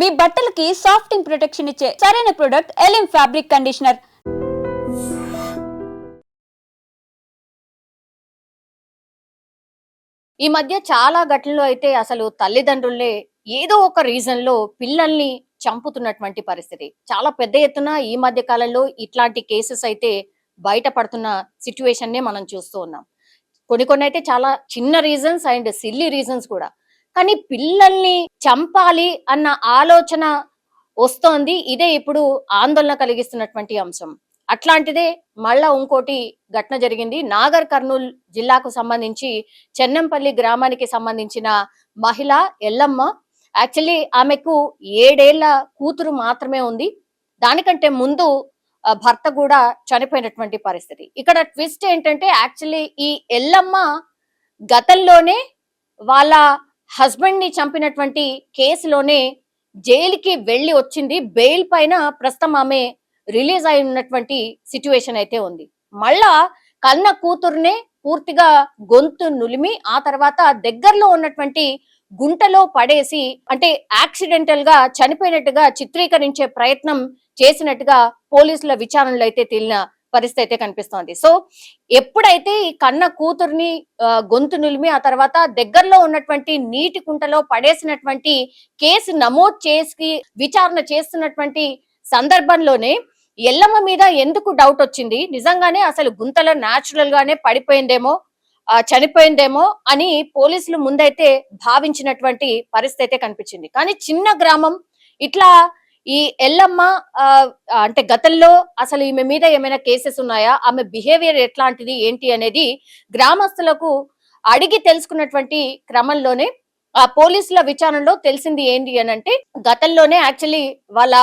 మీ బట్టలకి సాఫ్టింగ్ ప్రొటెక్షన్ ఇచ్చే సరైన ప్రొడక్ట్ ఎలిమ్ ఫ్యాబ్రిక్ కండిషనర్ ఈ మధ్య చాలా ఘటనలో అయితే అసలు తల్లిదండ్రులే ఏదో ఒక రీజన్లో పిల్లల్ని చంపుతున్నటువంటి పరిస్థితి. చాలా పెద్ద ఎత్తున ఈ మధ్య కాలంలో ఇట్లాంటి కేసెస్ అయితే బయటపడుతున్న సిచ్యువేషన్ నే మనం చూస్తూ ఉన్నాం. కొన్ని కొన్ని అయితే చాలా చిన్న రీజన్స్ అండ్ సిల్లీ రీజన్స్ కూడా. కానీ పిల్లల్ని చంపాలి అన్న ఆలోచన వస్తోంది. ఇదే ఇప్పుడు ఆందోళన కలిగిస్తున్నటువంటి అంశం. అట్లాంటిదే మళ్ళా ఇంకోటి ఘటన జరిగింది. నాగర్ కర్నూల్ జిల్లాకు సంబంధించి చెన్నంపల్లి గ్రామానికి సంబంధించిన మహిళ ఎల్లమ్మ. యాక్చువల్లీ ఆమెకు ఏడేళ్ళ కూతురు మాత్రమే ఉంది. దానికంటే ముందు భర్త కూడా చనిపోయినటువంటి పరిస్థితి. ఇక్కడ ట్విస్ట్ ఏంటంటే యాక్చువల్లీ ఈ ఎల్లమ్మ గతంలోనే వాళ్ళ హస్బెండ్ని చంపినటువంటి కేసులోనే జైలుకి వెళ్ళి వచ్చింది. బెయిల్ పైన ప్రస్తుతం ఆమె రిలీజ్ అయి ఉన్నటువంటి సిచ్యువేషన్ అయితే ఉంది. మళ్ళా కన్న కూతురునే పూర్తిగా గొంతు నులిమి ఆ తర్వాత దగ్గరలో ఉన్నటువంటి గుంటలో పడేసి అంటే యాక్సిడెంటల్గా చనిపోయినట్టుగా చిత్రీకరించే ప్రయత్నం చేసినట్టుగా పోలీసుల విచారణలో అయితే తేలిన పరిస్థితి అయితే కనిపిస్తోంది. సో ఎప్పుడైతే ఈ కన్న కూతుర్ని గొంతు నులిమి ఆ తర్వాత దగ్గరలో ఉన్నటువంటి నీటి కుంటలో పడేసినటువంటి కేసు నమోదు చేసి విచారణ చేస్తున్నటువంటి సందర్భంలోనే ఎల్లమ్మ మీద ఎందుకు డౌట్ వచ్చింది? నిజంగానే అసలు గుంతలో న్యాచురల్ గానే పడిపోయిందేమో చనిపోయిందేమో అని పోలీసులు ముందైతే భావించినటువంటి పరిస్థితి అయితే కనిపించింది. కానీ చిన్న గ్రామం ఇట్లా ఈ ఎల్లమ్మ ఆ, అంటే గతంలో అసలు ఈమె మీద ఏమైనా కేసెస్ ఉన్నాయా? ఆమె బిహేవియర్ ఎట్లాంటిది? ఏంటి అనేది గ్రామస్తులకు అడిగి తెలుసుకున్నటువంటి క్రమంలోనే ఆ పోలీసుల విచారణలో తెలిసింది ఏంటి అని అంటే గతంలోనే యాక్చువల్లీ వాళ్ళ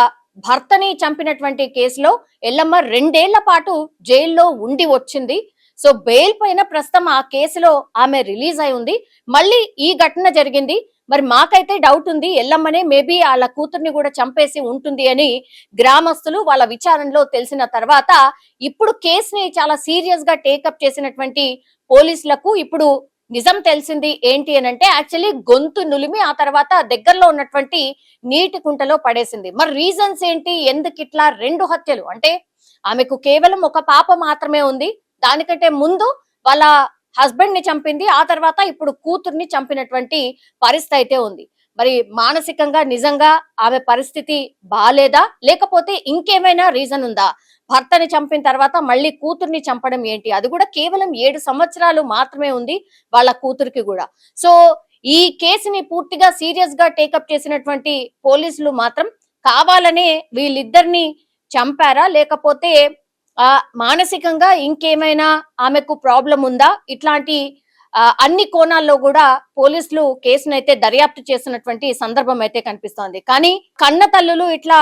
భర్తని చంపినటువంటి కేసులో ఎల్లమ్మ రెండేళ్ళ పాటు జైల్లో ఉండి వచ్చింది. సో బెయిల్ పైన ప్రస్తుతం ఆ కేసులో ఆమె రిలీజ్ అయి ఉంది. మళ్ళీ ఈ ఘటన జరిగింది. మరి మాకైతే డౌట్ ఉంది. ఎల్లమ్మనే మేబీ వాళ్ళ కూతుర్ని కూడా చంపేసి ఉంటుంది అని గ్రామస్తులు వాళ్ళ విచారణలో తెలిసిన తర్వాత ఇప్పుడు కేసుని చాలా సీరియస్గా టేకప్ చేసినటువంటి పోలీసులకు ఇప్పుడు నిజం తెలిసింది ఏంటి అని అంటే యాక్చువల్లీ గొంతు నులిమి ఆ తర్వాత దగ్గరలో ఉన్నటువంటి నీటి కుంటలో పడేసింది. మరి రీజన్స్ ఏంటి? ఎందుకు ఇట్లా రెండు హత్యలు? అంటే ఆమెకు కేవలం ఒక పాప మాత్రమే ఉంది. దానికంటే ముందు వాళ్ళ హస్బెండ్ని చంపింది ఆ తర్వాత ఇప్పుడు కూతుర్ని చంపినటువంటి పరిస్థితి అయితే ఉంది. మరి మానసికంగా నిజంగా ఆమె పరిస్థితి బాలేదా? లేకపోతే ఇంకేమైనా రీజన్ ఉందా? భర్తని చంపిన తర్వాత మళ్ళీ కూతుర్ని చంపడం ఏంటి? అది కూడా కేవలం ఏడు సంవత్సరాలు మాత్రమే ఉంది వాళ్ళ కూతురికి కూడా. సో ఈ కేసుని పూర్తిగా సీరియస్గా టేకప్ చేసినటువంటి పోలీసులు మాత్రం కావాలనే వీళ్ళిద్దరిని చంపారా? లేకపోతే ఆ మానసికంగా ఇంకేమైనా ఆమెకు ప్రాబ్లం ఉందా? ఇట్లాంటి ఆ, అన్ని కోణాల్లో కూడా పోలీసులు కేసునైతే దర్యాప్తు చేసినటువంటి సందర్భం అయితే కనిపిస్తోంది. కానీ కన్న తల్లులు ఇట్లా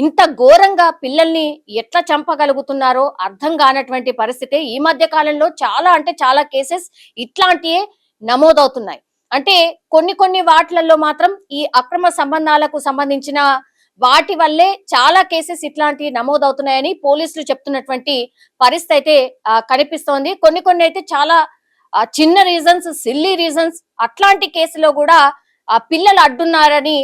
ఇంత ఘోరంగా పిల్లల్ని ఎట్లా చంపగలుగుతున్నారో అర్థం కానటువంటి పరిస్థితి ఈ మధ్య కాలంలో చాలా అంటే చాలా కేసెస్ ఇట్లాంటియే నమోదవుతున్నాయి. అంటే కొన్ని కొన్ని వాటిలలో మాత్రం ఈ అక్రమ సంబంధాలకు సంబంధించిన వాటి వల్లే చాలా కేసెస్ ఇట్లాంటివి నమోదవుతున్నాయని పోలీసులు చెప్తున్నటువంటి పరిస్థితి అయితే కనిపిస్తోంది. కొన్ని కొన్ని అయితే చాలా చిన్న రీజన్స్ సిల్లీ రీజన్స్ అట్లాంటి కేసులో కూడా ఆ పిల్లలు అడ్డున్నారని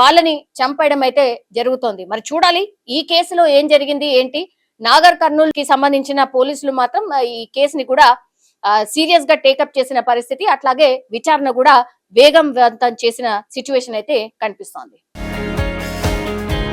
వాళ్ళని చంపేయడం అయితే జరుగుతోంది. మరి చూడాలి ఈ కేసులో ఏం జరిగింది ఏంటి? నాగర్ కర్నూల్కి సంబంధించిన పోలీసులు మాత్రం ఈ కేసుని కూడా సీరియస్గా టేకప్ చేసిన పరిస్థితి అట్లాగే విచారణ కూడా వేగంవంతం చేసిన సిచ్యువేషన్ అయితే కనిపిస్తోంది. Bye.